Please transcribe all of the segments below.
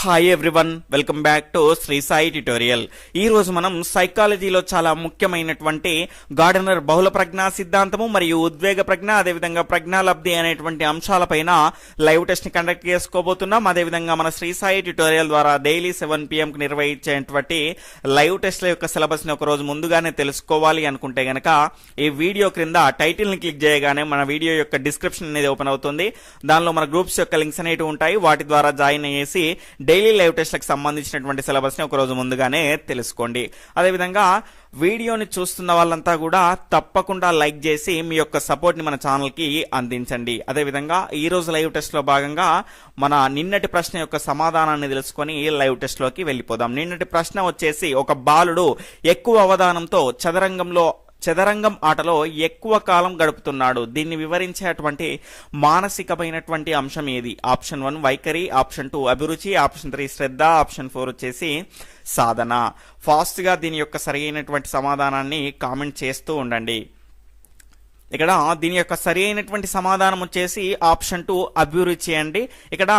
Hi everyone welcome back to Sri Sai tutorial ఈరోజు మనం సైకాలజీలో చాలా ముఖ్యమైనటువంటి గార్డెనర్ బహుళ ప్రజ్ఞా సిద్ధాంతము మరియు ఉద్వేగ ప్రజ్ఞ అదేవిధంగా ప్రజ్ఞాలబ్ధి అనేటువంటి అంశాలపైన లైవ్ టెస్ట్ని కండక్ట్ చేసుకోబోతున్నాం. అదేవిధంగా మన శ్రీ సాయి ట్యుటోరియల్ ద్వారా డైలీ సెవెన్ పిఎంకి నిర్వహించేటువంటి లైవ్ టెస్ట్ల యొక్క సిలబస్ని ముందుగానే తెలుసుకోవాలి అనుకుంటే గనక ఈ వీడియో క్రింద టైటిల్ని క్లిక్ చేయగానే మన వీడియో యొక్క డిస్క్రిప్షన్ అనేది ఓపెన్ అవుతుంది. దానిలో మన గ్రూప్స్ యొక్క లింక్స్ అనేవి ఉంటాయి. వాటి ద్వారా జాయిన్ అయ్యేసి డైలీ లైవ్ టెస్ట్లకు సంబంధించినటువంటి సిలబస్ని ఒకరోజు ముందుగానే తెలుసుకోండి. అదేవిధంగా వీడియోని చూస్తున్న వాళ్ళంతా కూడా తప్పకుండా లైక్ చేసి మీ యొక్క సపోర్ట్ని మన ఛానల్కి అందించండి. అదేవిధంగా ఈరోజు లైవ్ టెస్ట్లో భాగంగా మన నిన్నటి ప్రశ్న యొక్క సమాధానాన్ని తెలుసుకొని లైవ్ టెస్ట్లోకి వెళ్ళిపోదాం. నిన్నటి ప్రశ్న వచ్చేసి ఒక బాలుడు ఎక్కువ అవధానంతో చదరంగంలో చదరంగం ఆటలో ఎక్కువ కాలం గడుపుతున్నాడు. దీన్ని వివరించేటువంటి మానసికమైనటువంటి అంశం ఏది? ఆప్షన్ వన్ వైఖరి ఆప్షన్ టూ అభిరుచి ఆప్షన్ త్రీ శ్రద్ధ ఆప్షన్ ఫోర్ వచ్చేసి సాధన. ఫాస్ట్గా దీని యొక్క సరైనటువంటి సమాధానాన్ని కామెంట్ చేస్తూ ఉండండి. ఇక్కడ దీని యొక్క సరి అయినటువంటి సమాధానం వచ్చేసి ఆప్షన్ టూ అభిరుచి అండి. ఇక్కడ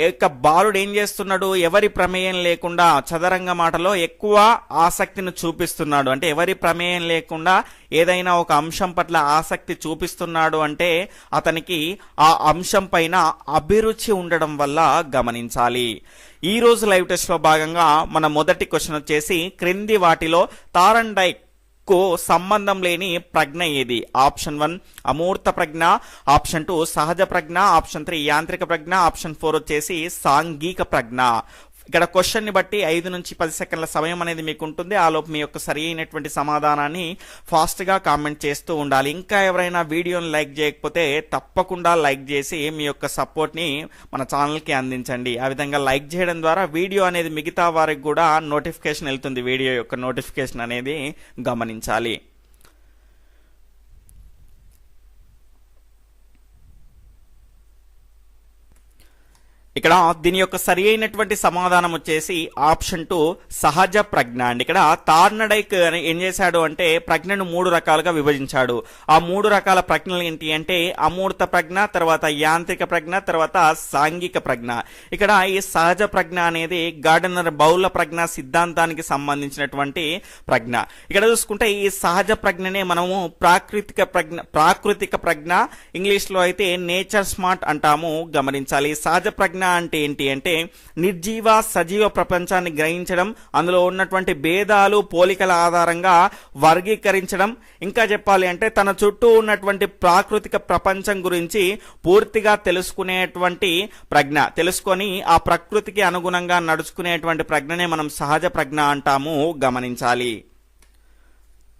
యొక్క బాలుడు ఏం చేస్తున్నాడు? ఎవరి ప్రమేయం లేకుండా చదరంగ మాటలో ఎక్కువ ఆసక్తిని చూపిస్తున్నాడు. అంటే ఎవరి ప్రమేయం లేకుండా ఏదైనా ఒక అంశం పట్ల ఆసక్తి చూపిస్తున్నాడు అంటే అతనికి ఆ అంశం పైన అభిరుచి ఉండడం వల్ల గమనించాలి. ఈ రోజు లైవ్ టెస్ట్లో భాగంగా మన మొదటి క్వశ్చన్ వచ్చేసి క్రింది వాటిలో తారండైక్ కు సంబంధం లేని ప్రజ్ఞ ఏది? ఆప్షన్ వన్ అమూర్త ప్రజ్ఞ. ఆప్షన్ టూ సహజ ప్రజ్ఞ. ఆప్షన్ త్రీ యాంత్రిక ప్రజ్ఞ. ఆప్షన్ ఫోర్ వచ్చేసి సాంఘిక ప్రజ్ఞ. ఇక్కడ క్వశ్చన్ని బట్టి ఐదు నుంచి పది సెకండ్ల సమయం అనేది మీకు ఉంటుంది ఆ లోపు మీ యొక్క సరి అయినటువంటి సమాధానాన్ని ఫాస్ట్గా కామెంట్ చేస్తూ ఉండాలి. ఇంకా ఎవరైనా వీడియోని లైక్ చేయకపోతే తప్పకుండా లైక్ చేసి మీ యొక్క సపోర్ట్ని మన ఛానల్కి అందించండి. ఆ విధంగా లైక్ చేయడం ద్వారా వీడియో అనేది మిగతా వారికి కూడా నోటిఫికేషన్ వెళ్తుంది. వీడియో యొక్క నోటిఫికేషన్ అనేది గమనించాలి. ఇక్కడ దీని యొక్క సరి అయినటువంటి సమాధానం వచ్చేసి ఆప్షన్ టూ సహజ ప్రజ్ఞ. అండి ఇక్కడ తార్నడైక్ ఏం చేశాడు అంటే ప్రజ్ఞను మూడు రకాలుగా విభజించాడు. ఆ మూడు రకాల ప్రజ్ఞలు ఏంటి అంటే అమూర్త ప్రజ్ఞ తర్వాత యాంత్రిక ప్రజ్ఞ తర్వాత సాంఘిక ప్రజ్ఞ. ఇక్కడ ఈ సహజ ప్రజ్ఞ అనేది గార్డెనర్ బౌల ప్రజ్ఞ సిద్ధాంతానికి సంబంధించినటువంటి ప్రజ్ఞ. ఇక్కడ చూసుకుంటే ఈ సహజ ప్రజ్ఞనే మనము ప్రాకృతిక ప్రజ్ఞ ప్రాకృతిక ప్రజ్ఞ. ఇంగ్లీష్లో అయితే నేచర్ స్మార్ట్ అంటాము గమనించాలి. సహజ ప్రజ్ఞ అంటే ఏంటి అంటే నిర్జీవ సజీవ ప్రపంచాన్ని గ్రహించడం అందులో ఉన్నటువంటి భేదాలు పోలికల ఆధారంగా వర్గీకరించడం. ఇంకా చెప్పాలి అంటే తన చుట్టూ ఉన్నటువంటి ప్రాకృతిక ప్రపంచం గురించి పూర్తిగా తెలుసుకునేటువంటి ప్రజ్ఞ. తెలుసుకొని ఆ ప్రకృతికి అనుగుణంగా నడుచుకునేటువంటి ప్రజ్ఞనే మనం సహజ ప్రజ్ఞ అంటాము గమనించాలి.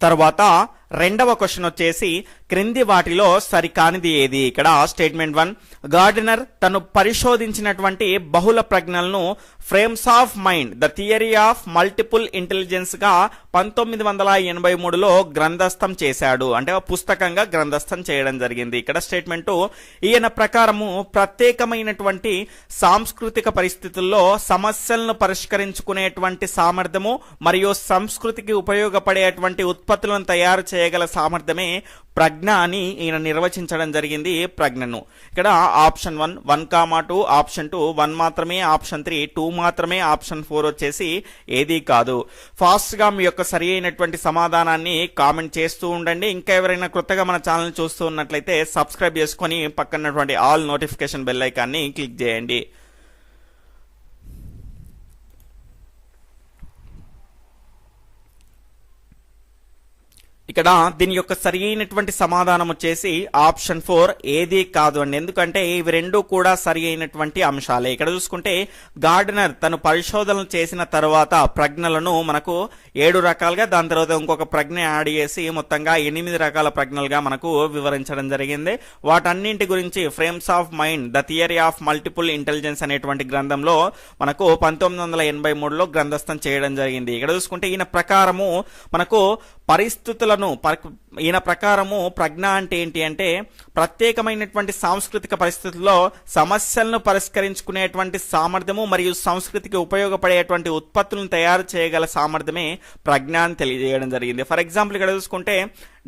తర్వాత రెండవ క్వశ్చన్ వచ్చేసి క్రింది వాటిలో సరికానిది ఏది? ఇక్కడ స్టేట్మెంట్ వన్. గార్డెనర్ తను పరిశోధించినటువంటి బహుళ ప్రజ్ఞలను frames of mind the theory of multiple ఇంటెలిజెన్స్గా పంతొమ్మిది వందల ఎనభై మూడులో గ్రంథస్థం చేశాడు. అంటే పుస్తకంగా గ్రంథస్థం చేయడం జరిగింది. ఇక్కడ స్టేట్మెంట్ ఈయన ప్రకారము ప్రత్యేకమైనటువంటి సాంస్కృతిక పరిస్థితుల్లో సమస్యలను పరిష్కరించుకునేటువంటి సామర్థ్యము మరియు సంస్కృతికి ఉపయోగపడేటువంటి ఉత్పత్తులను తయారు చేయగల సామర్థ్యమే ప్రజ్ఞ అని ఈయన నిర్వచించడం జరిగింది ప్రజ్ఞను. ఇక్కడ option one one comma two option two one మాత్రమే ఆప్షన్ త్రీ టూ మాత్రమే ఆప్షన్ ఫోర్ వచ్చేసి ఏది కాదు. ఫాస్ట్గా మీ యొక్క సరి అయినటువంటి సమాధానాన్ని కామెంట్ చేస్తూ ఉండండి. ఇంకా ఎవరైనా కొత్తగా మన ఛానల్ చూస్తూ ఉన్నట్లయితే సబ్స్క్రైబ్ చేసుకొని పక్కనటువంటి ఆల్ నోటిఫికేషన్ బెల్ ఐకాన్ని క్లిక్ చేయండి. ఇక్కడ దీని యొక్క సరి అయినటువంటి సమాధానం వచ్చేసి ఆప్షన్ ఫోర్ ఏది కాదు అండి. ఎందుకంటే ఇవి రెండు కూడా సరి అయినటువంటి అంశాలే. ఇక్కడ చూసుకుంటే గార్డెనర్ తను పరిశోధనలు చేసిన తర్వాత ప్రజ్ఞలను మనకు ఏడు రకాలుగా దాని తర్వాత ఇంకొక ప్రజ్ఞ యాడ్ చేసి మొత్తంగా ఎనిమిది రకాల ప్రజ్ఞలుగా మనకు వివరించడం జరిగింది. వాటన్నింటి గురించి frames of mind the theory of multiple intelligence అనేటువంటి గ్రంథంలో మనకు పంతొమ్మిది వందల ఎనభై మూడులో గ్రంథస్థం చేయడం జరిగింది. ఇక్కడ చూసుకుంటే ఈయన ప్రకారము మనకు పరిస్థితులను పర- ఈయన ప్రకారము ప్రజ్ఞ అంటే ఏంటి అంటే ప్రత్యేకమైనటువంటి సాంస్కృతిక పరిస్థితుల్లో సమస్యలను పరిష్కరించుకునేటువంటి సామర్థ్యము మరియు సంస్కృతికి ఉపయోగపడేటువంటి ఉత్పత్తులను తయారు చేయగల సామర్థ్యమే ప్రజ్ఞ అని తెలియజేయడం జరిగింది. ఫర్ ఎగ్జాంపుల్ ఇక్కడ చూసుకుంటే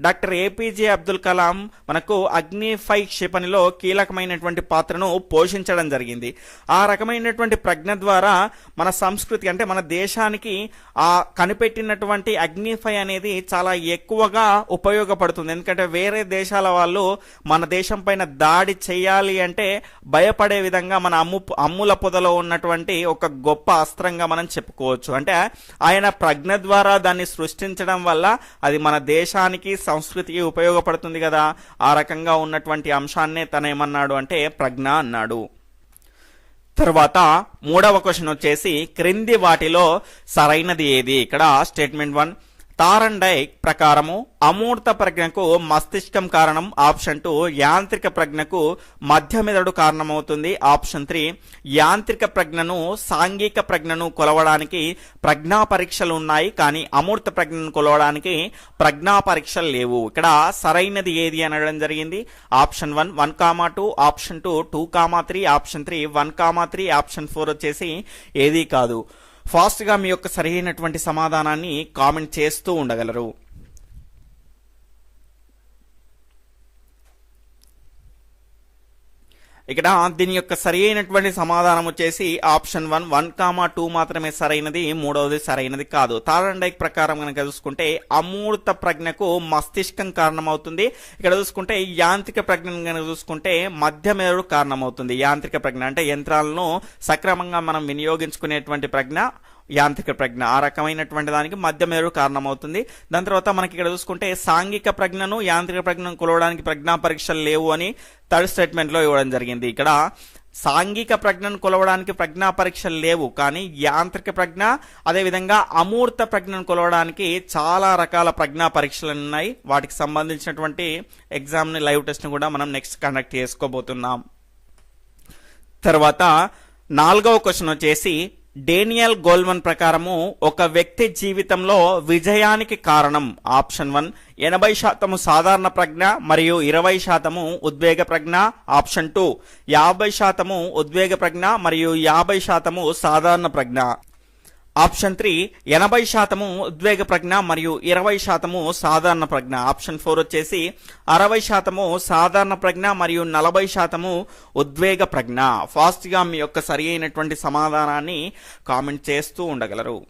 డాక్టర్ ఏపీజే అబ్దుల్ కలాం మనకు అగ్ని ఫై క్షిపణిలో కీలకమైనటువంటి పాత్రను పోషించడం జరిగింది. ఆ రకమైనటువంటి ప్రజ్ఞ ద్వారా మన సంస్కృతి అంటే మన దేశానికి ఆ కనిపెట్టినటువంటి అగ్నిఫై అనేది చాలా ఎక్కువగా ఉపయోగపడుతుంది. ఎందుకంటే వేరే దేశాల వాళ్ళు మన దేశం పైన దాడి చేయాలి అంటే భయపడే విధంగా మన అమ్ము అమ్ముల పొదలో ఉన్నటువంటి ఒక గొప్ప అస్త్రంగా మనం చెప్పుకోవచ్చు. అంటే ఆయన ప్రజ్ఞ ద్వారా దాన్ని సృష్టించడం వల్ల అది మన దేశానికి సంస్కృతికి ఉపయోగపడుతుంది కదా. ఆ రకంగా ఉన్నటువంటి అంశాన్నే తన ఏమన్నాడు అంటే ప్రజ్ఞ అన్నాడు. తర్వాత మూడవ క్వశ్చన్ వచ్చేసి క్రింది వాటిలో సరైనది ఏది? ఇక్కడ స్టేట్మెంట్ వన్. తారండైక్ ప్రకారము అమూర్త ప్రజ్ఞకు మస్తిష్కం కారణం ఆప్షన్ టూ యాంత్రిక ప్రజ్ఞకు మధ్యమెదడు కారణమవుతుంది. ఆప్షన్ త్రీ యాంత్రిక ప్రజ్ఞను సాంఘిక ప్రజ్ఞను కొలవడానికి ప్రజ్ఞా పరీక్షలు ఉన్నాయి. కానీ అమూర్త ప్రజ్ఞను కొలవడానికి ప్రజ్ఞా పరీక్షలు లేవు. ఇక్కడ సరైనది ఏది అనడం జరిగింది. Option one one comma two. Option two two comma three. Option three one comma three. Option four వచ్చేసి ఏది కాదు. ఫాస్ట్గా మీ యొక్క సరైనటువంటి సమాధానాన్ని కామెంట్ చేస్తూ ఉండగలరు. ఇక్కడ దీని యొక్క సరి అయినటువంటి సమాధానం వచ్చేసి option one one comma two మాత్రమే సరైనది మూడవది సరైనది కాదు. తారండైక్ ప్రకారం కనుక చూసుకుంటే అమూర్త ప్రజ్ఞకు మస్తిష్కం కారణమవుతుంది. ఇక్కడ చూసుకుంటే యాంత్రిక ప్రజ్ఞ కనుక చూసుకుంటే మధ్యమేరుడు కారణమవుతుంది. యాంత్రిక ప్రజ్ఞ అంటే యంత్రాలను సక్రమంగా మనం వినియోగించుకునేటువంటి ప్రజ్ఞ. యాంత్రిక ప్రజ్ఞ. ఆ రకమైనటువంటి దానికి మధ్య మధ్యమేరు కారణమవుతుంది. దాని తర్వాత మనకి ఇక్కడ చూసుకుంటే సాంఘిక ప్రజ్ఞను యాంత్రిక ప్రజ్ఞను కొలవడానికి ప్రజ్ఞా పరీక్షలు లేవు అని థర్డ్ స్టేట్మెంట్లో ఇవ్వడం జరిగింది. ఇక్కడ సాంఘిక ప్రజ్ఞను కొలవడానికి ప్రజ్ఞా పరీక్షలు లేవు. కానీ యాంత్రిక ప్రజ్ఞ అదేవిధంగా అమూర్త ప్రజ్ఞను కొలవడానికి చాలా రకాల ప్రజ్ఞా పరీక్షలు ఉన్నాయి. వాటికి సంబంధించినటువంటి ఎగ్జామ్ని లైవ్ టెస్ట్ని కూడా మనం నెక్స్ట్ కండక్ట్ చేసుకోబోతున్నాం. తర్వాత నాలుగవ క్వశ్చన్ వచ్చేసి డేనియల్ గోల్మన్ ప్రకారము ఒక వ్యక్తి జీవితంలో విజయానికి కారణం. ఆప్షన్ వన్ ఎనభై శాతము సాధారణ ప్రజ్ఞ మరియు ఇరవై శాతము ఉద్వేగ ప్రజ్ఞ. ఆప్షన్ టూ యాభై శాతము ఉద్వేగ ప్రజ్ఞ మరియు యాభై శాతము సాధారణ ప్రజ్ఞ. ఆప్షన్ త్రీ ఎనభై శాతము ఉద్వేగ ప్రజ్ఞ మరియు ఇరవై శాతము సాధారణ ప్రజ్ఞ. ఆప్షన్ ఫోర్ వచ్చేసి అరవై శాతము సాధారణ ప్రజ్ఞ మరియు నలభై శాతము ఉద్వేగ ప్రజ్ఞ. ఫాస్ట్గా మీ యొక్క సరి అయినటువంటి సమాధానాన్ని కామెంట్ చేస్తూ ఉండగలరు.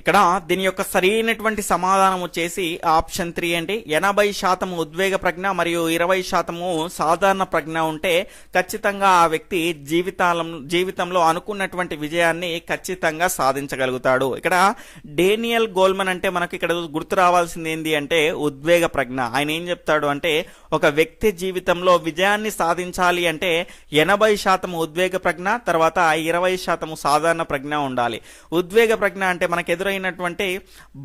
ఇక్కడ దీని యొక్క సరైనటువంటి సమాధానం వచ్చేసి ఆప్షన్ త్రీ అండి ఎనభై శాతం ఉద్వేగ ప్రజ్ఞ మరియు ఇరవై శాతము సాధారణ ప్రజ్ఞ ఉంటే ఖచ్చితంగా ఆ వ్యక్తి జీవితాలం జీవితంలో అనుకున్నటువంటి విజయాన్ని ఖచ్చితంగా సాధించగలుగుతాడు. ఇక్కడ డేనియల్ గోల్మన్ అంటే మనకు ఇక్కడ గుర్తు రావాల్సింది ఏంటి అంటే ఉద్వేగ ప్రజ్ఞ. ఆయన ఏం చెప్తాడు అంటే ఒక వ్యక్తి జీవితంలో విజయాన్ని సాధించాలి అంటే ఎనభై శాతం ఉద్వేగ ప్రజ్ఞ తర్వాత ఇరవై శాతం సాధారణ ప్రజ్ఞ ఉండాలి. ఉద్వేగ ప్రజ్ఞ అంటే మనకు ఎదురు ఎదురైనటువంటి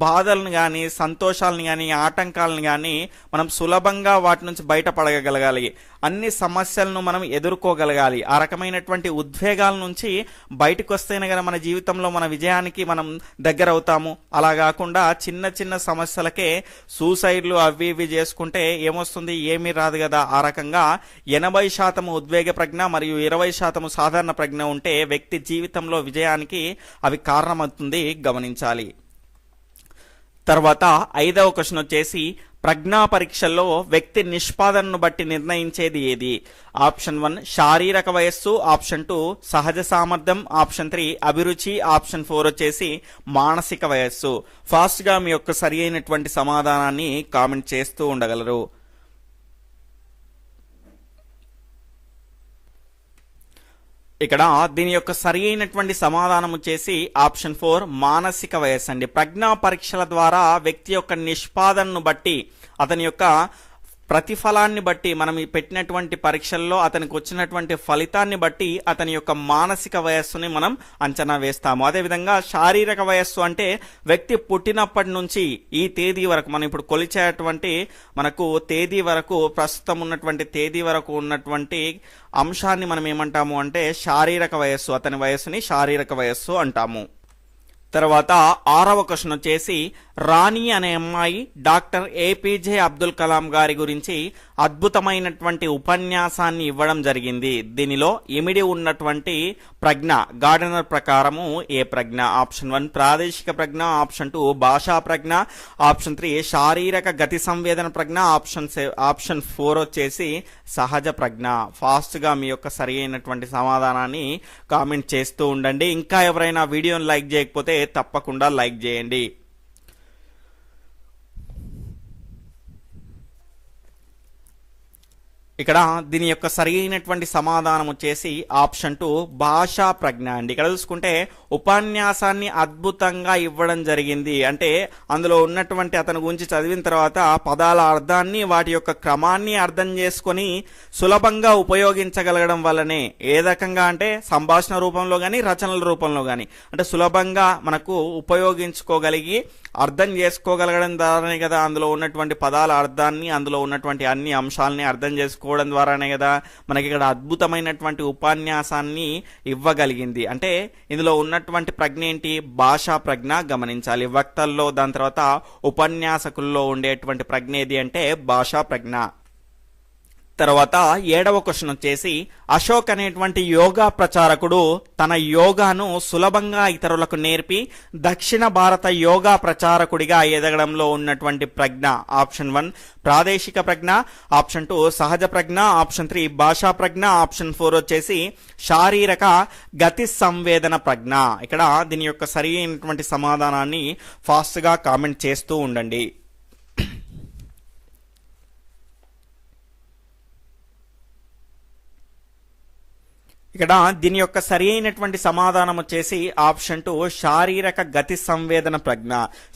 బాధలను కానీ సంతోషాలను కానీ ఆటంకాలను కానీ మనం సులభంగా వాటి నుంచి బయటపడగలగాలి. అన్ని సమస్యలను మనం ఎదుర్కోగలగాలి. ఆ రకమైనటువంటి ఉద్వేగాల నుంచి బయటకు వస్తేనే కదా మన జీవితంలో మన విజయానికి మనం దగ్గర అవుతాము అలా కాకుండా చిన్న చిన్న సమస్యలకే సూసైడ్లు అవి ఇవి చేసుకుంటే ఏమొస్తుంది? ఏమీ రాదు కదా. ఆ రకంగా ఎనభై శాతం ఉద్వేగ ప్రజ్ఞ మరియు ఇరవై శాతం సాధారణ ప్రజ్ఞ ఉంటే వ్యక్తి జీవితంలో విజయానికి అవి కారణమవుతుంది గమనించాలి. తర్వాత ఐదవ క్వశ్చన్ వచ్చేసి ప్రజ్ఞా పరీక్షల్లో వ్యక్తి నిష్పాదనను బట్టి నిర్ణయించేది ఏది? ఆప్షన్ వన్ శారీరక వయస్సు. ఆప్షన్ టూ సహజ సామర్థ్యం. ఆప్షన్ త్రీ అభిరుచి. ఆప్షన్ ఫోర్ వచ్చేసి మానసిక వయస్సు. ఫాస్ట్గా మీ యొక్క సరి అయినటువంటి సమాధానాన్ని కామెంట్ చేస్తూ ఉండగలరు. ఇక్కడ దీని యొక్క సరి అయినటువంటి సమాధానం వచ్చేసి ఆప్షన్ ఫోర్ మానసిక వయస్సు అండి. ప్రజ్ఞా పరీక్షల ద్వారా వ్యక్తి యొక్క నిష్పాదనను బట్టి అతని యొక్క ప్రతిఫలాన్ని బట్టి మనం ఈ పెట్టినటువంటి పరీక్షల్లో అతనికి వచ్చినటువంటి ఫలితాన్ని బట్టి అతని యొక్క మానసిక వయస్సుని మనం అంచనా వేస్తాము. అదేవిధంగా శారీరక వయస్సు అంటే వ్యక్తి పుట్టినప్పటి నుంచి ఈ తేదీ వరకు మనం ఇప్పుడు కొలిచేటువంటి మనకు తేదీ వరకు ప్రస్తుతం ఉన్నటువంటి తేదీ వరకు ఉన్నటువంటి అంశాన్ని మనం ఏమంటాము అంటే శారీరక వయస్సు అతని వయస్సుని శారీరక వయస్సు అంటాము. తర్వాత ఆరవ క్వశ్చన్ వచ్చేసి రాణి అనే అమ్మాయి డాక్టర్ ఏపీజే అబ్దుల్ కలాం గారి గురించి అద్భుతమైనటువంటి ఉపన్యాసాన్ని ఇవ్వడం జరిగింది. దీనిలో ఇమిడి ఉన్నటువంటి ప్రజ్ఞ గార్డెనర్ ప్రకారము ఏ ప్రజ్ఞ? ఆప్షన్ వన్ ప్రాదేశిక ప్రజ్ఞ ఆప్షన్ టూ భాషా ప్రజ్ఞ ఆప్షన్ త్రీ శారీరక గతి సంవేదన ప్రజ్ఞ ఆప్షన్ ఆప్షన్ ఫోర్ వచ్చేసి సహజ ప్రజ్ఞ. ఫాస్ట్గా మీ యొక్క సరి అయినటువంటి సమాధానాన్ని కామెంట్ చేస్తూ ఉండండి. ఇంకా ఎవరైనా వీడియోని లైక్ చేయకపోతే తప్పకుండా లైక్ చేయండి. ఇక్కడ దీని యొక్క సరి అయినటువంటి సమాధానం వచ్చేసి ఆప్షన్ టూ భాషా ప్రజ్ఞ అండి. ఇక్కడ చూసుకుంటే ఉపన్యాసాన్ని అద్భుతంగా ఇవ్వడం జరిగింది. అంటే అందులో ఉన్నటువంటి అతని గురించి చదివిన తర్వాత పదాల అర్థాన్ని వాటి యొక్క క్రమాన్ని అర్థం చేసుకొని సులభంగా ఉపయోగించగలగడం వల్లనే ఏ రకంగా అంటే సంభాషణ రూపంలో కానీ రచనల రూపంలో కానీ అంటే సులభంగా మనకు ఉపయోగించుకోగలిగి అర్థం చేసుకోగలగడం ద్వారానే కదా అందులో ఉన్నటువంటి పదాల అర్థాన్ని అందులో ఉన్నటువంటి అన్ని అంశాలని అర్థం చేసుకోవడం ద్వారానే కదా మనకి ఇక్కడ అద్భుతమైనటువంటి ఉపన్యాసాన్ని ఇవ్వగలిగింది. అంటే ఇందులో ఉన్నటువంటి ప్రజ్ఞ ఏంటి? భాషా ప్రజ్ఞ గమనించాలి. వక్తల్లో దాని తర్వాత ఉపన్యాసకుల్లో ఉండేటువంటి ప్రజ్ఞ ఏది అంటే భాషా ప్రజ్ఞ. తర్వాత ఏడవ క్వశ్చన్ వచ్చేసి అశోక్ అనేటువంటి యోగా ప్రచారకుడు తన యోగాను సులభంగా ఇతరులకు నేర్పి దక్షిణ భారత యోగా ప్రచారకుడిగా ఎదగడంలో ఉన్నటువంటి ప్రజ్ఞ ఆప్షన్ వన్. ప్రాదేశిక ప్రజ్ఞ ఆప్షన్ టూ. సహజ ప్రజ్ఞ ఆప్షన్ త్రీ. భాషా ప్రజ్ఞ ఆప్షన్ ఫోర్ వచ్చేసి శారీరక గతి సంవేదన ప్రజ్ఞ. ఇక్కడ దీని యొక్క సరి అయినటువంటి సమాధానాన్ని ఫాస్ట్గా కామెంట్ చేస్తూ ఉండండి. ఇక్కడ దీని యొక్క సరి అయినటువంటి సమాధానం వచ్చేసి ఆప్షన్ టూ శారీరక గతి సంవేదన ప్రజ్ఞ.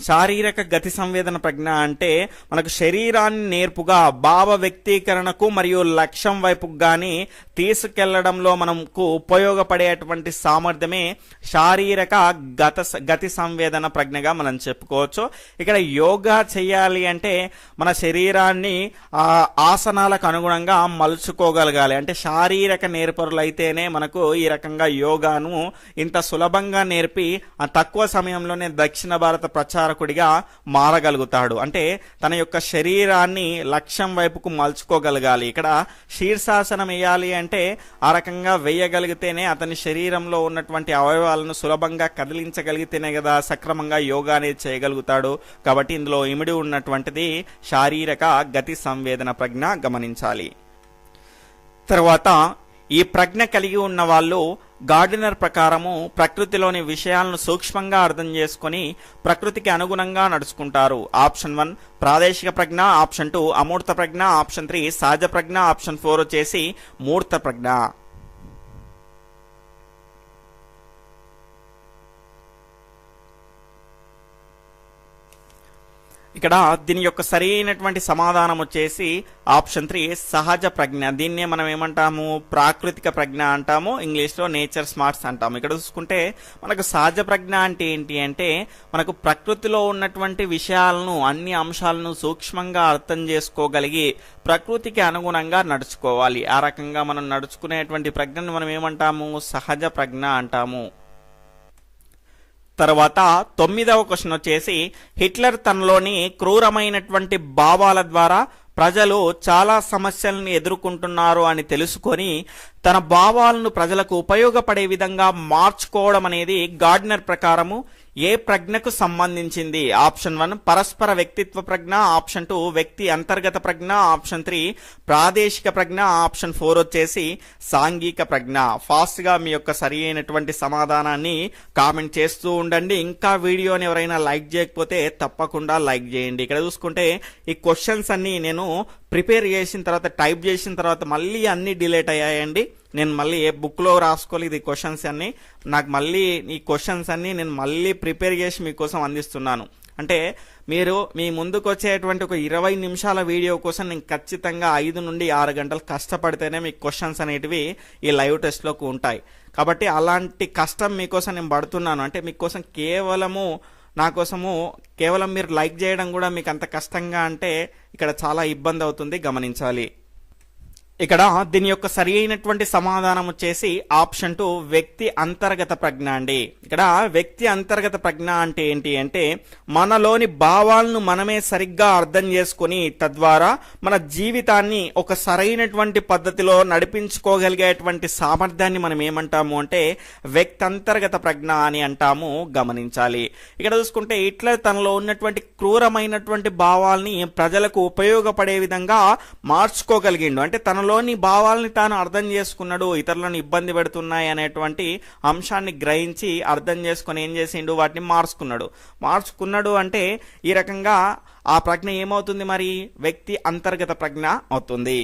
శారీరక గతి సంవేదన ప్రజ్ఞ అంటే మనకు శరీరాన్ని నేర్పుగా భావ వ్యక్తీకరణకు మరియు లక్ష్యం వైపు కానీ తీసుకెళ్ళడంలో మనకు ఉపయోగపడేటువంటి సామర్థ్యమే శారీరక గత గతి సంవేదన ప్రజ్ఞగా మనం చెప్పుకోవచ్చు. ఇక్కడ యోగా చేయాలి అంటే మన శరీరాన్ని ఆసనాలకు అనుగుణంగా మలుచుకోగలగాలి. అంటే శారీరక నేర్పరులైతేనే మనకు ఈ రకంగా యోగాను ఇంత సులభంగా నేర్పి ఆ తక్కువ సమయంలోనే దక్షిణ భారత ప్రచారకుడిగా మారగలుగుతాడు. అంటే తన యొక్క శరీరాన్ని లక్ష్యం వైపుకు మలుచుకోగలగాలి. ఇక్కడ శీర్షాసనం వేయాలి అంటే ఆ రకంగా వేయగలిగితేనే అతని శరీరంలో ఉన్నటువంటి అవయవాలను సులభంగా కదిలించగలిగితేనే కదా సక్రమంగా యోగా అనేది చేయగలుగుతాడు. కాబట్టి ఇందులో ఇమిడి ఉన్నటువంటిది శారీరక గతి సంవేదన ప్రజ్ఞ గమనించాలి. తర్వాత ఈ ప్రజ్ఞ కలిగి ఉన్న వాళ్ళు గార్డెనర్ ప్రకారము ప్రకృతిలోని విషయాలను సూక్ష్మంగా అర్థం చేసుకొని ప్రకృతికి అనుగుణంగా నడుచుకుంటారు. ఆప్షన్ వన్ ప్రాదేశిక ప్రజ్ఞ. ఆప్షన్ టూ అమూర్త ప్రజ్ఞ. ఆప్షన్ త్రీ సహజ ప్రజ్ఞ. ఆప్షన్ ఫోర్ వచ్చేసి మూర్త ప్రజ్ఞ. ఇక్కడ దీని యొక్క సరైనటువంటి సమాధానం వచ్చేసి ఆప్షన్ త్రీ సహజ ప్రజ్ఞ. దీన్నే మనం ఏమంటాము? ప్రాకృతిక ప్రజ్ఞ అంటాము. ఇంగ్లీష్లో నేచర్ స్మార్ట్స్ అంటాము. ఇక్కడ చూసుకుంటే మనకు సహజ ప్రజ్ఞ అంటే ఏంటి అంటే మనకు ప్రకృతిలో ఉన్నటువంటి విషయాలను అన్ని అంశాలను సూక్ష్మంగా అర్థం చేసుకోగలిగి ప్రకృతికి అనుగుణంగా నడుచుకోవాలి. ఆ రకంగా మనం నడుచుకునేటువంటి ప్రజ్ఞను మనం ఏమంటాము? సహజ ప్రజ్ఞ అంటాము. తర్వాత తొమ్మిదవ క్వశ్చన్ వచ్చేసి హిట్లర్ తనలోని క్రూరమైనటువంటి భావాల ద్వారా ప్రజలు చాలా సమస్యలను ఎదుర్కొంటున్నారు అని తెలుసుకొని తన భావాలను ప్రజలకు ఉపయోగపడే విధంగా మార్చుకోవడం అనేది గార్డ్నర్ ప్రకారము ఏ ప్రజ్ఞకు సంబంధించింది? ఆప్షన్ వన్ పరస్పర వ్యక్తిత్వ ప్రజ్ఞ. ఆప్షన్ టూ వ్యక్తి అంతర్గత ప్రజ్ఞ. ఆప్షన్ త్రీ ప్రాదేశిక ప్రజ్ఞ. ఆప్షన్ ఫోర్ వచ్చేసి సాంఘిక ప్రజ్ఞ. ఫాస్ట్గా మీ యొక్క సరి అయినటువంటి సమాధానాన్ని కామెంట్ చేస్తూ ఉండండి. ఇంకా వీడియోని ఎవరైనా లైక్ చేయకపోతే తప్పకుండా లైక్ చేయండి. ఇక్కడ చూసుకుంటే ఈ క్వశ్చన్స్ అన్ని నేను ప్రిపేర్ చేసిన తర్వాత టైప్ చేసిన తర్వాత మళ్ళీ అన్ని డిలేట్ అయ్యాయండి. నేను మళ్ళీ ఏ బుక్లో రాసుకోలేదు ఈ క్వశ్చన్స్ అన్ని నాకు మళ్ళీ ఈ క్వశ్చన్స్ అన్ని నేను మళ్ళీ ప్రిపేర్ చేసి మీకోసం అందిస్తున్నాను. అంటే మీరు మీ ముందుకు వచ్చేటువంటి ఒక ఇరవై నిమిషాల వీడియో కోసం నేను ఖచ్చితంగా ఐదు నుండి ఆరు గంటలు కష్టపడితేనే మీకు క్వశ్చన్స్ అనేటివి ఈ లైవ్ టెస్ట్లోకి ఉంటాయి. కాబట్టి అలాంటి కష్టం మీకోసం నేను పడుతున్నాను. అంటే మీకోసం కేవలము నా కోసము కేవలం మీరు లైక్ చేయడం కూడా మీకు అంత కష్టంగా అంటే ఇక్కడ చాలా ఇబ్బంది అవుతుంది గమనించాలి. ఇక్కడ దీని యొక్క సరి అయినటువంటి సమాధానం వచ్చేసి ఆప్షన్ టు వ్యక్తి అంతర్గత ప్రజ్ఞ అండి. ఇక్కడ వ్యక్తి అంతర్గత ప్రజ్ఞ అంటే ఏంటి అంటే మనలోని భావాలను మనమే సరిగ్గా అర్థం చేసుకుని తద్వారా మన జీవితాన్ని ఒక సరైనటువంటి పద్ధతిలో నడిపించుకోగలిగేటువంటి సామర్థ్యాన్ని మనం ఏమంటాము అంటే వ్యక్తి అంతర్గత ప్రజ్ఞ అని అంటాము గమనించాలి. ఇక్కడ చూసుకుంటే ఇట్లా తనలో ఉన్నటువంటి క్రూరమైనటువంటి భావాల్ని ప్రజలకు ఉపయోగపడే విధంగా మార్చుకోగలిగిండు. అంటే తన తనలోని భావాలని తాను అర్థం చేసుకున్నాడు ఇతరులను ఇబ్బంది పెడుతున్నాయి అనేటువంటి అంశాన్ని గ్రహించి అర్థం చేసుకొని ఏం చేసిండు వాటిని మార్చుకున్నాడు. మార్చుకున్నాడు అంటే ఈ రకంగా ఆ ప్రజ్ఞ ఏమవుతుంది మరి? వ్యక్తి అంతర్గత ప్రజ్ఞ అవుతుంది.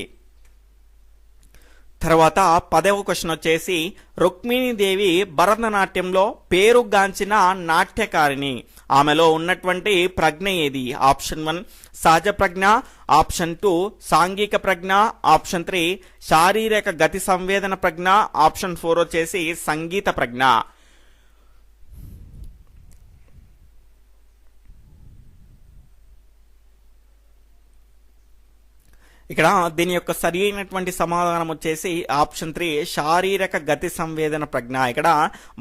తర్వాత పదవ క్వశ్చన్ వచ్చేసి రుక్మిణీదేవి భరతనాట్యంలో పేరుగాంచిన నాట్యకారిణి. ఆమెలో ఉన్నటువంటి ప్రజ్ఞ ఏది? ఆప్షన్ వన్ సహజ ప్రజ్ఞ. ఆప్షన్ టూ సాంఘిక ప్రజ్ఞ. ఆప్షన్ త్రీ శారీరక గతి సంవేదన ప్రజ్ఞ. ఆప్షన్ ఫోర్ వచ్చేసి సంగీత ప్రజ్ఞ. ఇక్కడ దీని యొక్క సరైనటువంటి సమాధానం వచ్చేసి ఆప్షన్ త్రీ శారీరక గతి సంవేదన ప్రజ్ఞ. ఇక్కడ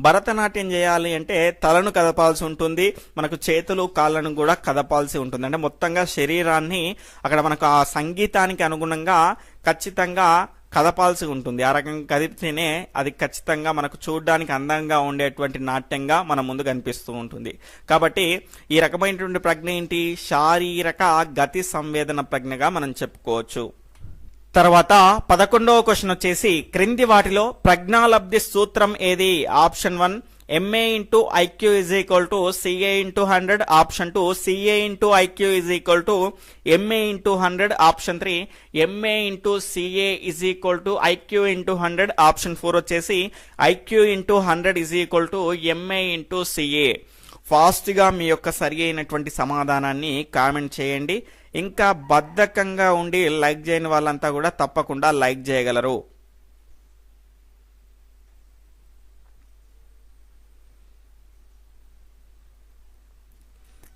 భరతనాట్యం చేయాలి అంటే తలను కదపాల్సి ఉంటుంది మనకు చేతులు కాళ్ళను కూడా కదపాల్సి ఉంటుంది. అంటే మొత్తంగా శరీరాన్ని అక్కడ మనకు ఆ సంగీతానికి అనుగుణంగా ఖచ్చితంగా కదపాల్సి ఉంటుంది ఆ రకంగా కదిపితేనే అది ఖచ్చితంగా మనకు చూడడానికి అందంగా ఉండేటువంటి నాట్యంగా మన ముందు కనిపిస్తూ ఉంటుంది కాబట్టి ఈ రకమైనటువంటి ప్రజ్ఞ ఏంటి? శారీరక గతి సంవేదన ప్రజ్ఞగా మనం చెప్పుకోవచ్చు. తర్వాత పదకొండవ క్వశ్చన్ వచ్చేసి క్రింది వాటిలో ప్రజ్ఞాలబ్ధి సూత్రం ఏది? Option one MA into IQ is equal to CA into hundred option two CA into IQ is equal to MA into hundred option three MA into CA is equal to IQ into hundred option four వచ్చేసి IQ into hundred is equal to MA into CA ఫాస్ట్గా మీ యొక్క సరి అయినటువంటి సమాధానాన్ని comment చేయండి. ఇంకా బద్ధకంగా ఉండి లైక్ చేయని వాళ్ళంతా కూడా తప్పకుండా లైక్ చేయగలరు.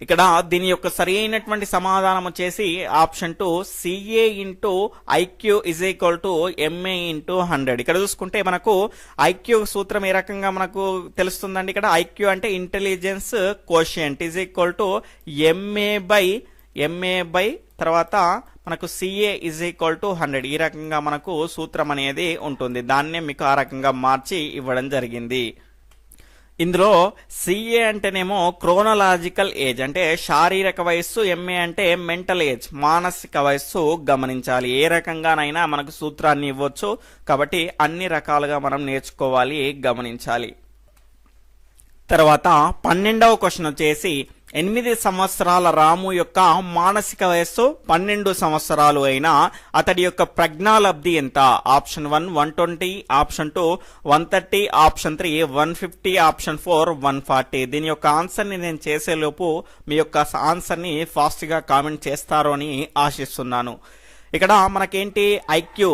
ఇక్కడ దీని యొక్క సరి అయినటువంటి సమాధానం వచ్చేసి option two CA into IQ is equal to MA into hundred. ఇక్కడ చూసుకుంటే మనకు ఐక్యూ సూత్రం ఏ రకంగా మనకు తెలుస్తుందండి? ఇక్కడ ఐక్యూ అంటే intelligence quotient is equal to MA by MA by తర్వాత మనకు CA is equal to hundred. ఈ రకంగా మనకు సూత్రం అనేది ఉంటుంది. దాన్నే మీకు ఆ రకంగా మార్చి ఇవ్వడం జరిగింది. ఇందులో సిఏ అంటేనేమో క్రోనలాజికల్ ఏజ్ అంటే శారీరక వయస్సు ఎంఏ అంటే మెంటల్ ఏజ్ మానసిక వయస్సు గమనించాలి. ఏ రకంగానైనా మనకు సూత్రాన్ని ఇవ్వచ్చు. కాబట్టి అన్ని రకాలుగా మనం నేర్చుకోవాలి గమనించాలి. తర్వాత పన్నెండవ క్వశ్చన్ వచ్చేసి ఎనిమిది సంవత్సరాల రాము యొక్క మానసిక వయస్సు పన్నెండు సంవత్సరాలు అయినా అతడి యొక్క ప్రజ్ఞాలబ్ధి ఎంత? Option one one twenty option two one thirty option three one fifty option four one forty. దీని యొక్క ఆన్సర్ని నేను చేసేలోపు మీ యొక్క ఆన్సర్ని ఫాస్ట్గా కామెంట్ చేస్తారు అని ఆశిస్తున్నాను. ఇక్కడ మనకేంటి ఐక్యూ?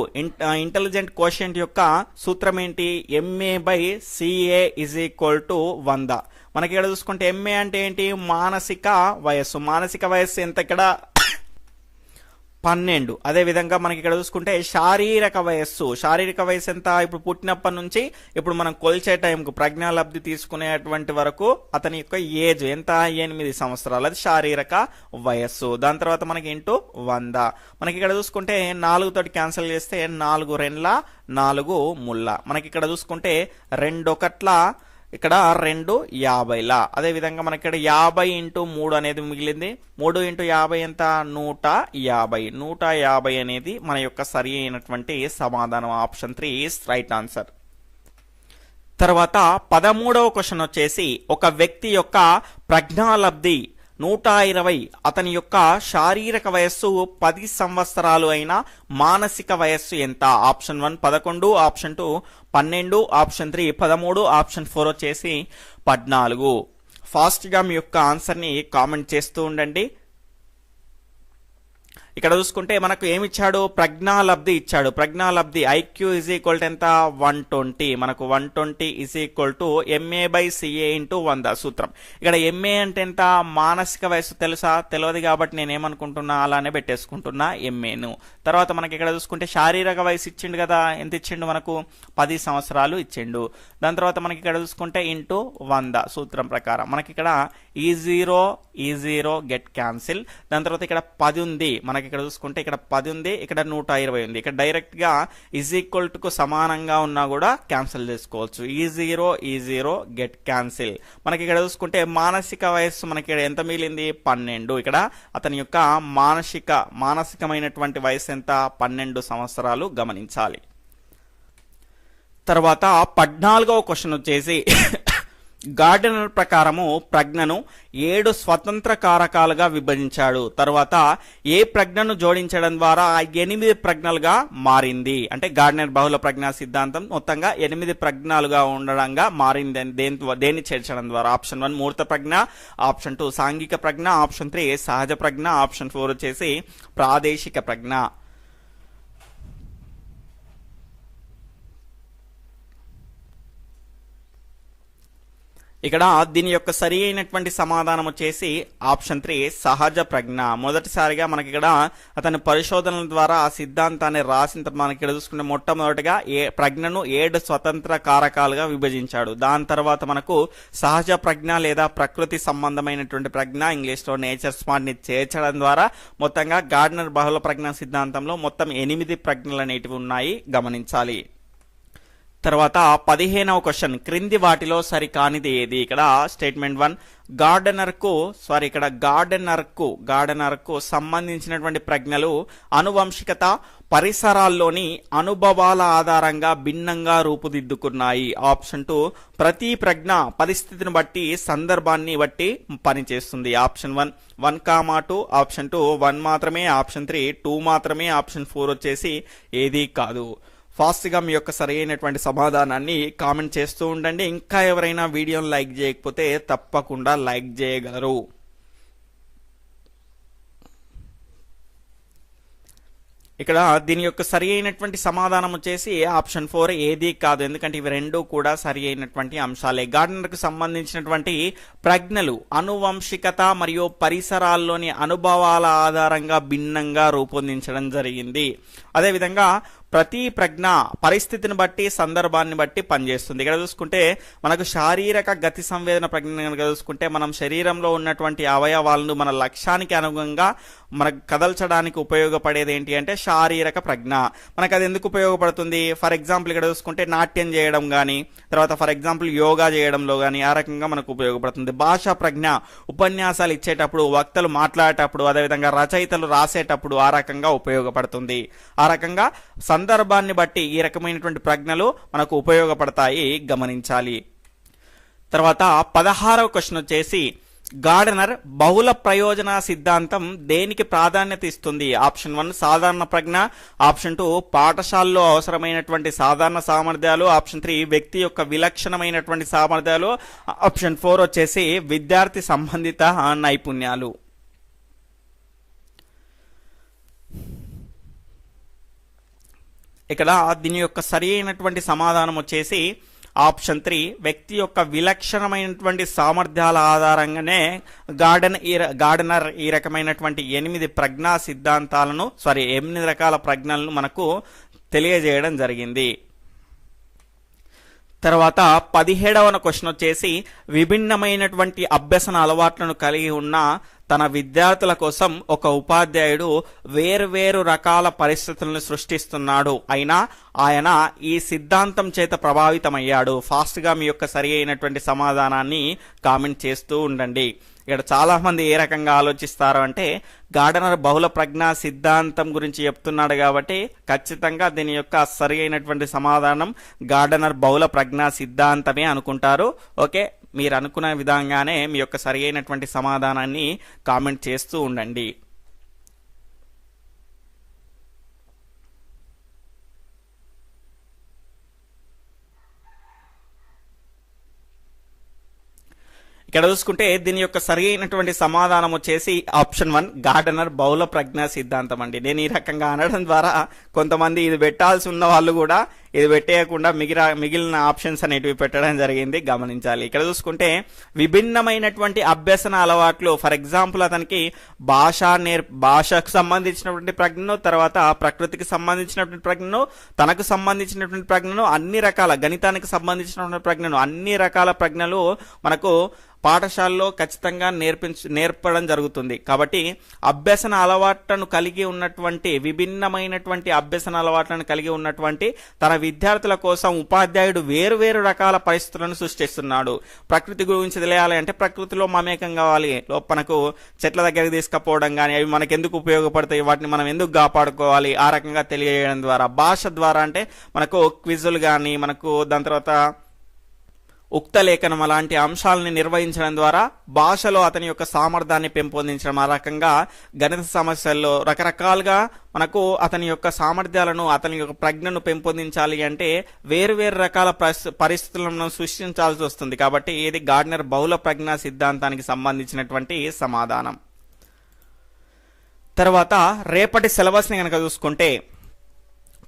ఇంటెలిజెంట్ క్వశ్చన్ యొక్క సూత్రం ఏంటి? MA by CA is equal to వంద. మనకి ఇక్కడ చూసుకుంటే ఎంఏ అంటే ఏంటి? మానసిక వయస్సు. మానసిక వయస్సు ఎంత ఇక్కడ? పన్నెండు. అదే విధంగా మనకి ఇక్కడ చూసుకుంటే శారీరక వయస్సు. శారీరక వయస్సు ఎంత? ఇప్పుడు పుట్టినప్పటి నుంచి ఇప్పుడు మనం కొలిచే టైంకు ప్రజ్ఞాలబ్ధి తీసుకునేటువంటి వరకు అతని యొక్క ఏజ్ ఎంత? ఎనిమిది సంవత్సరాలు. అది శారీరక వయస్సు. దాని తర్వాత మనకి ఇంటూ వంద. మనకి ఇక్కడ చూసుకుంటే నాలుగు తోటి క్యాన్సిల్ చేస్తే నాలుగు రెండ్ల నాలుగు ముళ్ళ. మనకి ఇక్కడ చూసుకుంటే రెండొకట్ల ఇక్కడ రెండు యాభైలా. అదే విధంగా మనకి ఇక్కడ యాభై ఇంటూ మూడు అనేది మిగిలింది. మూడు ఇంటూ యాభై ఎంత? నూట యాభై. నూట యాభై అనేది మన యొక్క సరి అయినటువంటి సమాధానం option three is right answer. తర్వాత పదమూడవ క్వశ్చన్ వచ్చేసి ఒక వ్యక్తి యొక్క ప్రజ్ఞాలబ్ధి నూట ఇరవై అతని యొక్క శారీరక వయస్సు పది సంవత్సరాలు అయిన మానసిక వయస్సు ఎంత? ఆప్షన్ వన్ పదకొండు ఆప్షన్ టూ పన్నెండు ఆప్షన్ త్రీ పదమూడు ఆప్షన్ ఫోర్ వచ్చేసి పద్నాలుగు. ఫాస్ట్గా మీ యొక్క ఆన్సర్ని కామెంట్ చేస్తూ ఉండండి. ఇక్కడ చూసుకుంటే మనకు ఏమి ఇచ్చాడు ప్రజ్ఞాలబ్ధి ఇచ్చాడు. ప్రజ్ఞాలబ్ధి ఐక్యూ ఇజ్ ఈక్వల్ టు ఎంత? One twenty. మనకు one twenty is equal to MA by CA into వంద సూత్రం. ఇక్కడ ఎంఏ అంటే ఎంత? మానసిక వయసు తెలుసా? తెలియదు కాబట్టి నేను ఏమనుకుంటున్నా? అలానే పెట్టేసుకుంటున్నా ఎంఏను తర్వాత మనకి ఇక్కడ చూసుకుంటే శారీరక వయసు ఇచ్చిండు కదా? ఎంత ఇచ్చిండు మనకు? పది సంవత్సరాలు ఇచ్చిండు. దాని తర్వాత మనకి ఇక్కడ చూసుకుంటే ఇంటూ వంద సూత్రం ప్రకారం. మనకి ఇక్కడ ఈ జీరో ఈ జీరో గెట్ క్యాన్సిల్ దాని తర్వాత ఇక్కడ పది ఉంది. మనకి ఇక్కడ చూసుకుంటే ఇక్కడ పది ఉంది ఇక్కడ నూట ఇరవై ఉంది. ఇక్కడ డైరెక్ట్గా ఈజ్ ఈక్వల్ టుకు సమానంగా ఉన్నా కూడా క్యాన్సిల్ చేసుకోవచ్చు. ఈ జీరో ఈ జీరో గెట్ క్యాన్సిల్ మనకి ఇక్కడ చూసుకుంటే మానసిక వయస్సు మనకి ఇక్కడ ఎంత మిగిలింది? పన్నెండు. ఇక్కడ అతని యొక్క మానసిక మానసికమైనటువంటి వయసు ఎంత? పన్నెండు సంవత్సరాలు గమనించాలి. తర్వాత పద్నాలుగవ క్వశ్చన్ వచ్చేసి గార్డెనర్ ప్రకారము ప్రజ్ఞను ఏడు స్వతంత్ర కారకాలుగా విభజించాడు. తర్వాత ఏ ప్రజ్ఞను జోడించడం ద్వారా ఆ ఎనిమిది ప్రజ్ఞలుగా మారింది. అంటే గార్డెనర్ బహుళ ప్రజ్ఞా సిద్ధాంతం మొత్తంగా ఎనిమిది ప్రజ్ఞలుగా ఉండడంగా మారింది. అని దేని దేన్ని చేర్చడం ద్వారా? ఆప్షన్ వన్ మూర్త ప్రజ్ఞ ఆప్షన్ టూ సాంఘిక ప్రజ్ఞ ఆప్షన్ త్రీ సహజ ప్రజ్ఞ ఆప్షన్ ఫోర్ వచ్చేసి ప్రాదేశిక ప్రజ్ఞ. ఇక్కడ దీని యొక్క సరి అయినటువంటి సమాధానం వచ్చేసి ఆప్షన్ త్రీ సహజ ప్రజ్ఞ. మొదటిసారిగా మనకి ఇక్కడ అతని పరిశోధనల ద్వారా ఆ సిద్ధాంతాన్ని రాసిన మనకి ఇక్కడ చూసుకుంటే మొట్టమొదటిగా ఏ ప్రజ్ఞను ఏడు స్వతంత్ర కారకాలుగా విభజించాడు. దాని తర్వాత మనకు సహజ ప్రజ్ఞ లేదా ప్రకృతి సంబంధమైనటువంటి ప్రజ్ఞ ఇంగ్లీష్లో నేచర్ స్మార్ట్ని చేర్చడం ద్వారా మొత్తంగా గార్డనర్ బహుళ ప్రజ్ఞ సిద్ధాంతంలో మొత్తం ఎనిమిది ప్రజ్ఞలు అనేటివి ఉన్నాయి. గమనించాలి. తర్వాత పదిహేనవ క్వశ్చన్ క్రింది వాటిలో సరికానిది ఏది? ఇక్కడ స్టేట్మెంట్ వన్ గార్డెనర్కు సారీ ఇక్కడ గార్డెనర్కు గార్డెనర్కు సంబంధించినటువంటి ప్రజ్ఞలు అనువంశికత పరిసరాల్లోని అనుభవాల ఆధారంగా భిన్నంగా రూపుదిద్దుకున్నాయి. ఆప్షన్ టూ ప్రతి ప్రజ్ఞ పరిస్థితిని బట్టి సందర్భాన్ని బట్టి పనిచేస్తుంది. Option one one comma two option two one మాత్రమే. ఆప్షన్ త్రీ టూ మాత్రమే. ఆప్షన్ ఫోర్ వచ్చేసి ఏదీ కాదు. ఫాస్ట్గా మీ యొక్క సరైనటువంటి సమాధానాన్ని కామెంట్ చేస్తూ ఉండండి. ఇంకా ఎవరైనా వీడియోని లైక్ చేయకపోతే తప్పకుండా లైక్ చేయగలరు. ఇక్కడ దీని యొక్క సరి అయినటువంటి సమాధానం వచ్చేసి ఆప్షన్ ఫోర్ ఏది కాదు. ఎందుకంటే ఇవి రెండు కూడా సరి అయినటువంటి అంశాలే. గార్డెనర్కు సంబంధించినటువంటి ప్రజ్ఞలు అనువంశికత మరియు పరిసరాల్లోని అనుభవాల ఆధారంగా భిన్నంగా రూపొందించడం జరిగింది. అదేవిధంగా ప్రతి ప్రజ్ఞ పరిస్థితిని బట్టి సందర్భాన్ని బట్టి పనిచేస్తుంది. ఇక్కడ చూసుకుంటే మనకు శారీరక గతి సంవేదన ప్రజ్ఞ కనుక చూసుకుంటే మనం శరీరంలో ఉన్నటువంటి అవయవాలను మన లక్ష్యానికి అనుగుణంగా మనకు కదల్చడానికి ఉపయోగపడేది ఏంటి అంటే శారీరక ప్రజ్ఞ. మనకు అది ఎందుకు ఉపయోగపడుతుంది? ఫర్ ఎగ్జాంపుల్ ఇక్కడ చూసుకుంటే నాట్యం చేయడం కానీ తర్వాత ఫర్ ఎగ్జాంపుల్ యోగా చేయడంలో కానీ ఆ రకంగా మనకు ఉపయోగపడుతుంది. భాషా ప్రజ్ఞ ఉపన్యాసాలు ఇచ్చేటప్పుడు వక్తలు మాట్లాడేటప్పుడు అదేవిధంగా రచయితలు రాసేటప్పుడు ఆ రకంగా ఉపయోగపడుతుంది. ఆ రకంగా సందర్భాన్ని బట్టి ఈ రకమైనటువంటి ప్రజ్ఞలు మనకు ఉపయోగపడతాయి. గమనించాలి. తర్వాత పదహారవ క్వశ్చన్ వచ్చేసి గార్డెనర్ బహుళ ప్రయోజన సిద్ధాంతం దేనికి ప్రాధాన్యత ఇస్తుంది? ఆప్షన్ వన్ సాధారణ ప్రజ్ఞ. ఆప్షన్ టూ పాఠశాలలో అవసరమైనటువంటి సాధారణ సామర్థ్యాలు. ఆప్షన్ త్రీ వ్యక్తి యొక్క విలక్షణమైనటువంటి సామర్థ్యాలు. ఆప్షన్ ఫోర్ వచ్చేసి విద్యార్థి సంబంధిత నైపుణ్యాలు. ఇక్కడ దీని యొక్క సరి అయినటువంటి సమాధానం వచ్చేసి ఆప్షన్ త్రీ వ్యక్తి యొక్క విలక్షణమైనటువంటి సామర్థ్యాల ఆధారంగానే గార్డెన్ ఈ గార్డెనర్ ఈ రకమైనటువంటి ఎనిమిది ప్రజ్ఞా సిద్ధాంతాలను సారీ ఎనిమిది రకాల ప్రజ్ఞలను మనకు తెలియజేయడం జరిగింది. తర్వాత పదిహేడవ క్వశ్చన్ వచ్చేసి విభిన్నమైనటువంటి అభ్యసన అలవాట్లను కలిగి ఉన్న తన విద్యార్థుల కోసం ఒక ఉపాధ్యాయుడు వేర్వేరు రకాల పరిస్థితులను సృష్టిస్తున్నాడు. అయినా ఆయన ఈ సిద్ధాంతం చేత ప్రభావితమయ్యాడు. ఫాస్ట్గా మీ యొక్క సరి అయినటువంటి సమాధానాన్ని కామెంట్ చేస్తూ ఉండండి. ఇక్కడ చాలామంది ఏ రకంగా ఆలోచిస్తారు అంటే గార్డనర్ బహుళ ప్రజ్ఞా సిద్ధాంతం గురించి చెప్తున్నాడు కాబట్టి ఖచ్చితంగా దీని యొక్క సరి అయినటువంటి సమాధానం గార్డనర్ బహుళ ప్రజ్ఞా సిద్ధాంతమే అనుకుంటారు. ఓకే? మీరు అనుకున్న విధంగానే మీ యొక్క సరి అయినటువంటి సమాధానాన్ని కామెంట్ చేస్తూ ఉండండి. ఇక్కడ చూసుకుంటే దీని యొక్క సరైనటువంటి సమాధానం వచ్చేసి ఆప్షన్ వన్ గార్డెనర్ బౌల ప్రజ్ఞా సిద్ధాంతం అండి. నేను ఈ రకంగా అనడం ద్వారా కొంతమంది ఇది పెట్టాల్సి ఉన్న వాళ్ళు కూడా ఇది పెట్టేయకుండా మిగిలిన మిగిలిన ఆప్షన్స్ అనేటివి పెట్టడం జరిగింది. గమనించాలి. ఇక్కడ చూసుకుంటే విభిన్నమైనటువంటి అభ్యసన అలవాట్లు ఫర్ ఎగ్జాంపుల్ అతనికి భాష నేర్ భాషకు సంబంధించినటువంటి ప్రజ్ఞను తర్వాత ప్రకృతికి సంబంధించినటువంటి ప్రజ్ఞను తనకు సంబంధించినటువంటి ప్రజ్ఞను అన్ని రకాల గణితానికి సంబంధించినటువంటి ప్రజ్ఞను అన్ని రకాల ప్రజ్ఞలు మనకు పాఠశాలలో ఖచ్చితంగా నేర్పించ నేర్పడం జరుగుతుంది. కాబట్టి అభ్యసన అలవాట్లను కలిగి ఉన్నటువంటి విభిన్నమైనటువంటి అభ్యసన అలవాట్లను కలిగి ఉన్నటువంటి తన విద్యార్థుల కోసం ఉపాధ్యాయుడు వేరు వేరు రకాల పరిస్థితులను సృష్టిస్తున్నాడు. ప్రకృతి గురించి తెలియాలి అంటే ప్రకృతిలో మమేకం కావాలి. లోపనకు చెట్ల దగ్గరికి తీసుకుపోవడం కానీ అవి మనకు ఎందుకు ఉపయోగపడతాయి? వాటిని మనం ఎందుకు కాపాడుకోవాలి? ఆ రకంగా తెలియజేయడం ద్వారా. భాష ద్వారా అంటే మనకు క్విజులు కానీ మనకు దాని తర్వాత ఉక్త లేఖనం అలాంటి అంశాలని నిర్వహించడం ద్వారా భాషలో అతని యొక్క సామర్థ్యాన్ని పెంపొందించడం. ఆ రకంగా గణిత సమస్యల్లో రకరకాలుగా మనకు అతని యొక్క సామర్థ్యాలను అతని యొక్క ప్రజ్ఞను పెంపొందించాలి అంటే వేరు వేరు రకాల పరిస్థితులను సృష్టించాల్సి వస్తుంది. కాబట్టి ఇది గార్డ్నర్ బహుళ ప్రజ్ఞా సిద్ధాంతానికి సంబంధించినటువంటి సమాధానం. తర్వాత రేపటి సిలబస్ని కనుక చూసుకుంటే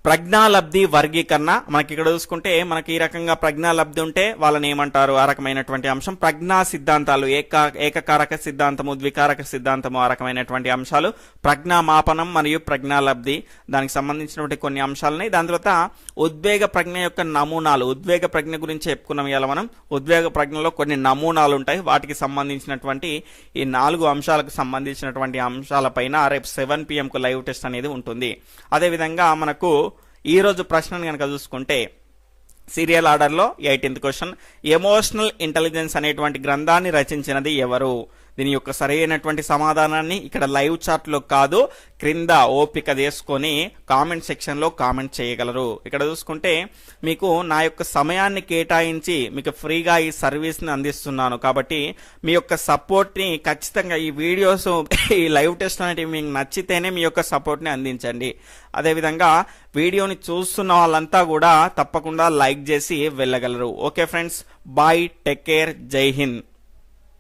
ప్రజ్ఞాలబ్ధి వర్గీకరణ. మనకి ఇక్కడ చూసుకుంటే మనకి ఈ రకంగా ప్రజ్ఞాలబ్ధి ఉంటే వాళ్ళని ఏమంటారు? ఆ రకమైనటువంటి అంశం. ప్రజ్ఞా సిద్ధాంతాలు ఏకా ఏకకారక సిద్ధాంతము ద్వికారక సిద్ధాంతము ఆ రకమైనటువంటి అంశాలు. ప్రజ్ఞా మాపనం మరియు ప్రజ్ఞాలబ్ధి. దానికి సంబంధించినటువంటి కొన్ని అంశాలున్నాయి. దాని తర్వాత ఉద్వేగ ప్రజ్ఞ యొక్క నమూనాలు. ఉద్వేగ ప్రజ్ఞ గురించి చెప్పుకున్నాం ఇవాళ మనం. ఉద్వేగ ప్రజ్ఞలో కొన్ని నమూనాలు ఉంటాయి వాటికి సంబంధించినటువంటి ఈ నాలుగు అంశాలకు సంబంధించినటువంటి అంశాలపైన రేపు సెవెన్ పిఎంకు లైవ్ టెస్ట్ అనేది ఉంటుంది. అదేవిధంగా మనకు ఈరోజు ప్రశ్నను కనుక చూసుకుంటే సీరియల్ ఆర్డర్లో ఎయిటీన్త్ క్వశ్చన్ ఎమోషనల్ ఇంటెలిజెన్స్ అనేటువంటి గ్రంథాన్ని రచించినది ఎవరు? దీని యొక్క సరైనటువంటి సమాధానాన్ని ఇక్కడ లైవ్ చాట్లో కాదు క్రింద ఓపిక చేసుకొని కామెంట్ సెక్షన్లో కామెంట్ చేయగలరు. ఇక్కడ చూసుకుంటే మీకు నా యొక్క సమయాన్ని కేటాయించి మీకు ఫ్రీగా ఈ సర్వీస్ని అందిస్తున్నాను. కాబట్టి మీ యొక్క సపోర్ట్ని ఖచ్చితంగా ఈ వీడియోస్ ఈ లైవ్ టెస్ట్ అనేటివి మీకు నచ్చితేనే మీ యొక్క సపోర్ట్ని అందించండి. అదేవిధంగా వీడియోని చూస్తున్న వాళ్ళంతా కూడా తప్పకుండా లైక్ చేసి వెళ్ళగలరు. Okay friends bye take care జై హింద్.